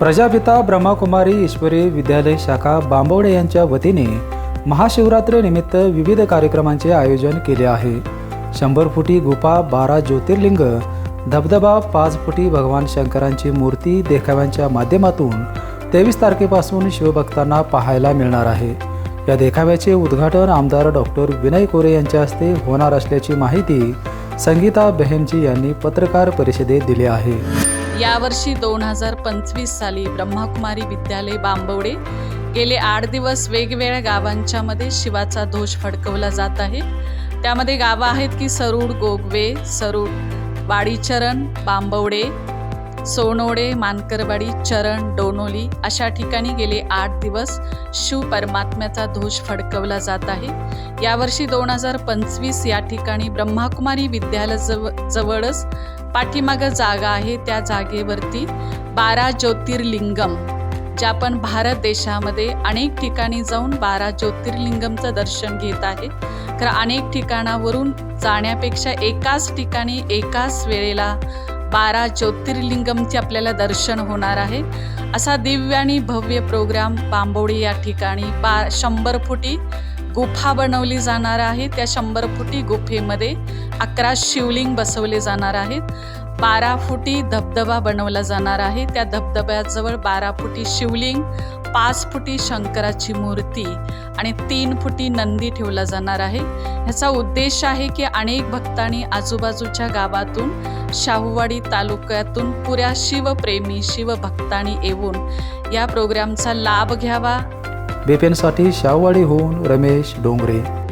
प्रजापिता ब्रह्माकुमारी ईश्वरी विद्यालय शाखा बांबवडे यांच्या वतीने महाशिवरात्रीनिमित्त विविध कार्यक्रमांचे आयोजन केले आहे. शंभर फुटी गुफा बारा ज्योतिर्लिंग धबधबा पाच फुटी भगवान शंकरांची मूर्ती देखाव्यांच्या माध्यमातून तेवीस तारखेपासून शिवभक्तांना पाहायला मिळणार आहे. या देखाव्याचे उद्घाटन आमदार डॉक्टर विनय कोरे यांच्या हस्ते होणार असल्याची माहिती संगीता बेहेमजी यांनी पत्रकार परिषदेत दिली आहे. यावर्षी दोन हजार पंचवीस साली ब्रह्माकुमारी विद्यालय बांबवडे गेले आठ दिवस वेगवेगळ्या गावांच्या मध्ये शिवाचा ध्वज फडकवला जात आहे. त्यामध्ये गावं आहेत की सरूड गोगवे सरूड वाडीचरण बांबवडे सोनोडे मानकरवाडी चरण डोनोली अशा ठिकाणी गेले आठ दिवस शिव परमात्म्याचा ध्वज फडकवला जात आहे. यावर्षी दोन हजार पंचवीस या ठिकाणी ब्रह्माकुमारी विद्यालयाजव जवळच पाठीमागं जागा आहे त्या जागेवरती बारा ज्योतिर्लिंगम ज्या आपण भारत देशामध्ये अनेक ठिकाणी जाऊन बारा ज्योतिर्लिंगमचं दर्शन घेत आहे. तर अनेक ठिकाणावरून जाण्यापेक्षा एकाच ठिकाणी एकाच वेळेला बारा ज्योतिर्लिंगमचे आपल्याला दर्शन होणार आहे. असा दिव्य आणि भव्य प्रोग्राम बांबोडी या ठिकाणी बा शंभर फुटी गुफा बनवली जाणार आहे. त्या शंभर फुटी गुफेमध्ये अकरा शिवलिंग बसवले जाणार आहेत. बारा फुटी धबधबा बनवला जाणार आहे. त्या धबधब्याजवळ बारा फुटी शिवलिंग पाच फुटी शंकराची मूर्ती आणि तीन फुटी नंदी ठेवला जाणार आहे. ह्याचा उद्देश आहे की अनेक भक्तांनी आजूबाजूच्या गावातून शाहूवाडी तालुक्यातून पुऱ्या शिवप्रेमी शिवभक्तांनी येऊन या प्रोग्रामचा लाभ घ्यावा. बेपेनसाठी शाहवाडीहून रमेश डोंगरे.